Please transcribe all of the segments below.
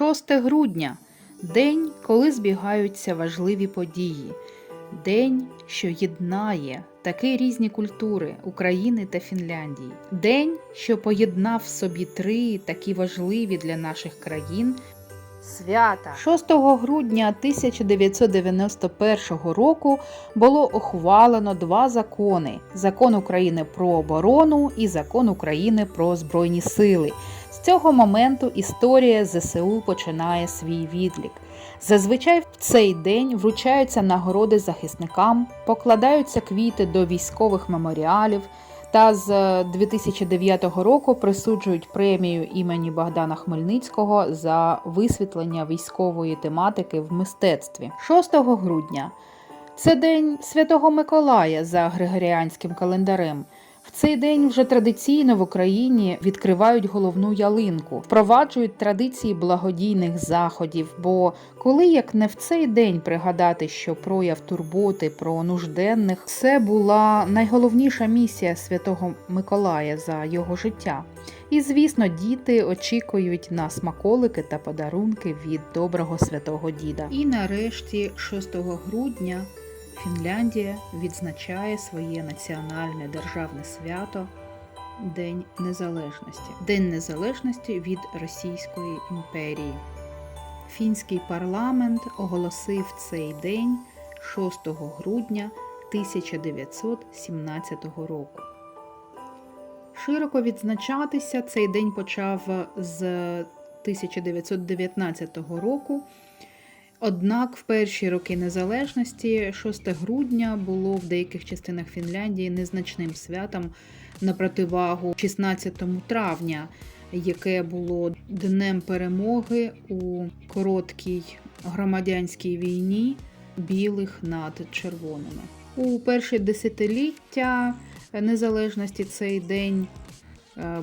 6 грудня день, коли збігаються важливі події, день, що єднає такі різні культури України та Фінляндії, день, що поєднав в собі три такі важливі для наших країн. Свята 6 грудня 1991 року було ухвалено два закони: закон України про оборону і закон України про збройні сили. З цього моменту історія ЗСУ починає свій відлік. Зазвичай в цей день вручаються нагороди захисникам, покладаються квіти до військових меморіалів. Та з 2009 року присуджують премію імені Богдана Хмельницького за висвітлення військової тематики в мистецтві. 6 грудня це день Святого Миколая за Григоріанським календарем. В цей день вже традиційно в Україні відкривають головну ялинку, впроваджують традиції благодійних заходів. Бо коли як не в цей день пригадати, що прояв турботи про нужденних це була найголовніша місія Святого Миколая за його життя. І звісно, діти очікують на смаколики та подарунки від доброго святого діда. І нарешті, 6 грудня, Фінляндія відзначає своє національне державне свято День Незалежності. День Незалежності від Російської імперії. Фінський парламент оголосив цей день 6 грудня 1917 року. Широко відзначатися цей день почав з 1919 року. Однак в перші роки незалежності 6 грудня було в деяких частинах Фінляндії незначним святом на противагу 16 травня, яке було днем перемоги у короткій громадянській війні білих над червоними. У перші десятиліття незалежності цей день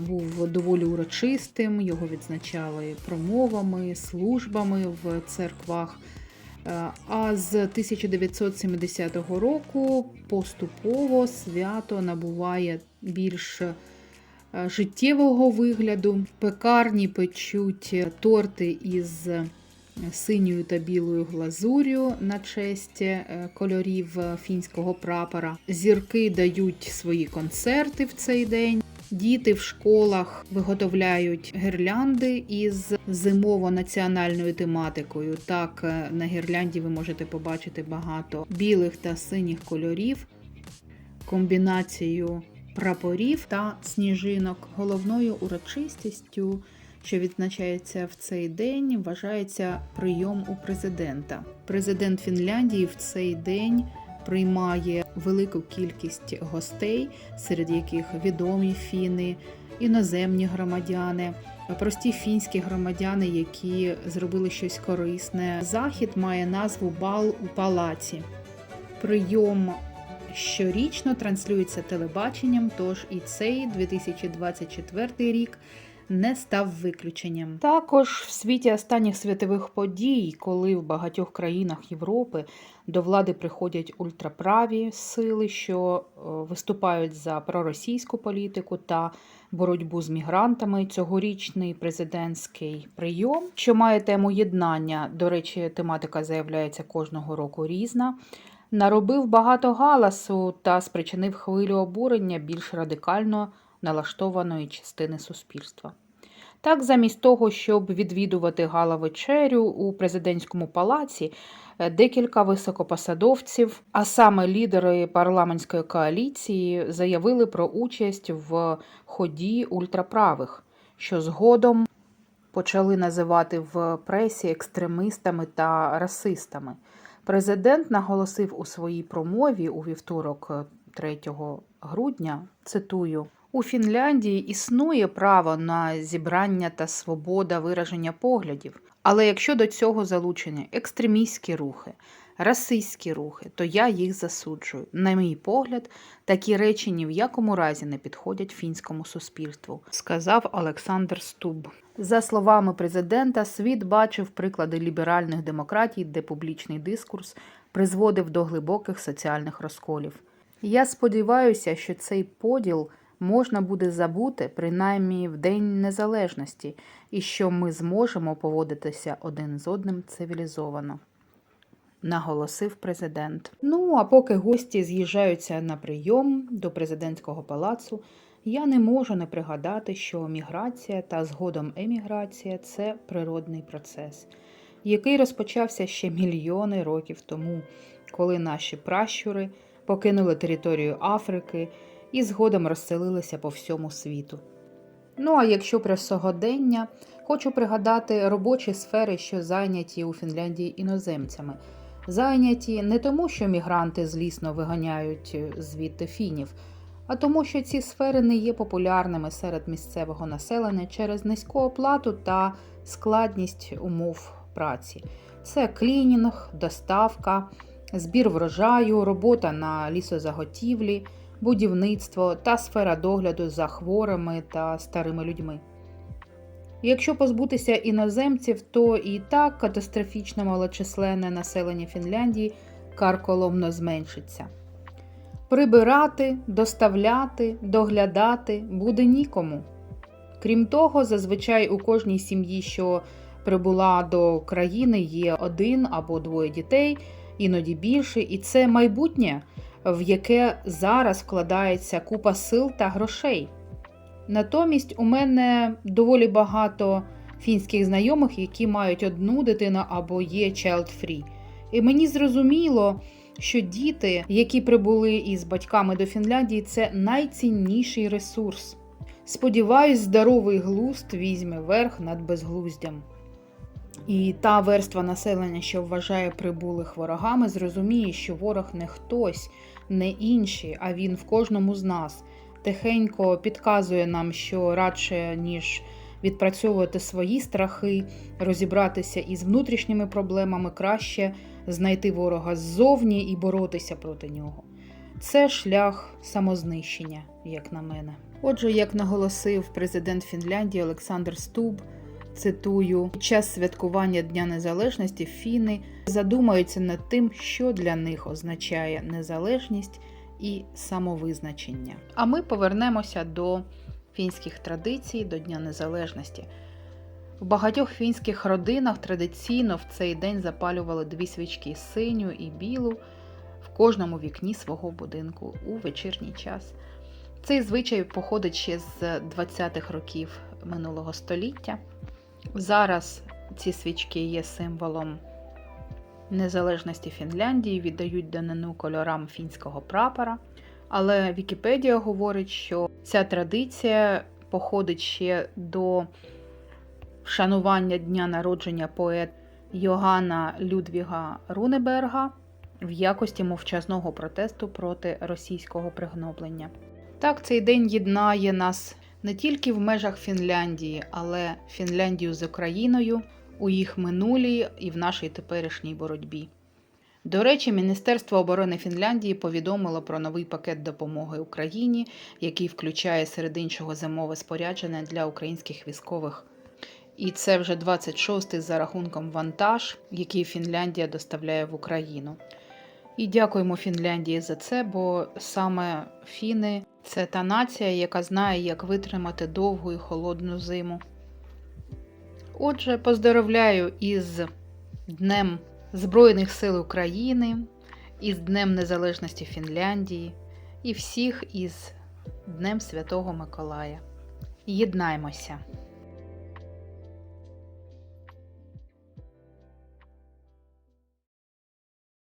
був доволі урочистим, його відзначали промовами, службами в церквах. Е, А з 1970 року поступово свято набуває більш е, життєвого вигляду. Пекарні печуть торти із синьою та білою глазур'ю на честь е, кольорів фінського прапора. Зірки дають свої концерти в цей день. Діти в школах виготовляють гірлянди із зимово-національною тематикою. Так, е, на гірлянді ви можете побачити багато білих та синіх кольорів, комбінацію прапорів та сніжинок. Головною урочистістю, що відзначається в цей день, вважається прийом у президента. Президент Фінляндії в цей день приймає велику кількість гостей, серед яких відомі фіни, іноземні громадяни, прості фінські громадяни, які зробили щось корисне. Захід має назву Бал у палаці. Прийом щорічно транслюється телебаченням, тож і цей 2024 рік не став виключенням. Також в світі останніх світових подій, коли в багатьох країнах Європи до влади приходять ультраправі сили, що е, виступають за проросійську політику та боротьбу з мігрантами. Цьогорічний президентський прийом, що має тему єднання. До речі, тематика заявляється кожного року різна. Наробив багато галасу та спричинив хвилю обурення більш радикально налаштованої частини суспільства. Так, замість того, щоб відвідувати гала-вечерю у президентському палаці, е, декілька високопосадовців, а саме лідери парламентської коаліції, заявили про участь в ході ультраправих, що згодом почали називати в пресі екстремистами та расистами. Президент наголосив у своїй промові у вівторок, е, 3 грудня, цитую. У Фінляндії існує право на зібрання та свобода вираження поглядів, але якщо до цього залучені екстремістські рухи, расистські рухи, то я їх засуджую. На мій погляд, такі речі ні в якому разі не підходять фінському суспільству, сказав Олександр Стуб. За словами президента, світ бачив приклади ліберальних демократій, де публічний дискурс призводив до глибоких соціальних розколів. Я сподіваюся, що цей поділ можна буде забути принаймні в День Незалежності, і що ми зможемо поводитися один з одним цивілізовано. Наголосив президент. Ну а поки гості з'їжджаються на прийом до президентського палацу, я не можу не пригадати, що міграція та згодом еміграція це природний процес, який розпочався ще мільйони років тому, коли наші пращури покинули територію Африки і згодом розселилися по всьому світу. Ну а якщо про сьогодення, хочу пригадати робочі сфери, що зайняті у Фінляндії іноземцями. Зайняті не тому, що мігранти злісно виганяють звідти фінів, а тому, що ці сфери не є популярними серед місцевого населення через низьку оплату та складність умов праці. Це клінінг, доставка, збір врожаю, робота на лісозаготівлі, будівництво та сфера догляду за хворими та старими людьми. Якщо позбутися іноземців, то і так катастрофічно малочисленне населення Фінляндії карколомно зменшиться. Прибирати, доставляти, доглядати буде нікому. Крім того, зазвичай у кожній сім'ї, що прибула до країни, є один або двоє дітей, іноді більше, і це майбутнє, в яке зараз вкладається купа сил та грошей. Натомість у мене доволі багато фінських знайомих, які мають одну дитину або є child-free. І мені зрозуміло, що діти, які прибули із батьками до Фінляндії, це найцінніший ресурс. Сподіваюсь, здоровий глузд візьме верх над безглуздям. І та верства населення, що вважає прибулих ворогами, зрозуміє, що ворог не хтось, не інший, а він в кожному з нас. Тихенько підказує нам, що радше ніж відпрацьовувати свої страхи, розібратися із внутрішніми проблемами, краще знайти ворога ззовні і боротися проти нього. Це шлях самознищення, як на мене. Отже, як наголосив президент Фінляндії Олександр Стуб, цитую, під час святкування Дня Незалежності фіни задумаються над тим, що для них означає незалежність і самовизначення. А ми повернемося до фінських традицій, до Дня Незалежності. В багатьох фінських родинах традиційно в цей день запалювали дві свічки синю і білу в кожному вікні свого будинку у вечірній час. Цей звичай походить ще з 20-х років минулого століття. Зараз ці свічки є символом незалежності Фінляндії, віддають данину кольорам фінського прапора. Але Вікіпедія говорить, що ця традиція походить ще до вшанування дня народження поет Йоганна Людвіга Рунеберга в якості мовчазного протесту проти російського пригноблення. Так, цей день єднає нас не тільки в межах Фінляндії, але Фінляндію з Україною у їх минулій і в нашій теперішній боротьбі. До речі, Міністерство оборони Фінляндії повідомило про новий пакет допомоги Україні, який включає серед іншого зимове спорядження для українських військових. І це вже 26-й за рахунком вантаж, який Фінляндія доставляє в Україну. І дякуємо Фінляндії за це, бо саме фіни це та нація, яка знає, як витримати довгу і холодну зиму. Отже, поздоровляю із Днем Збройних сил України, із Днем Незалежності Фінляндії і всіх із Днем Святого Миколая. Єднаймося!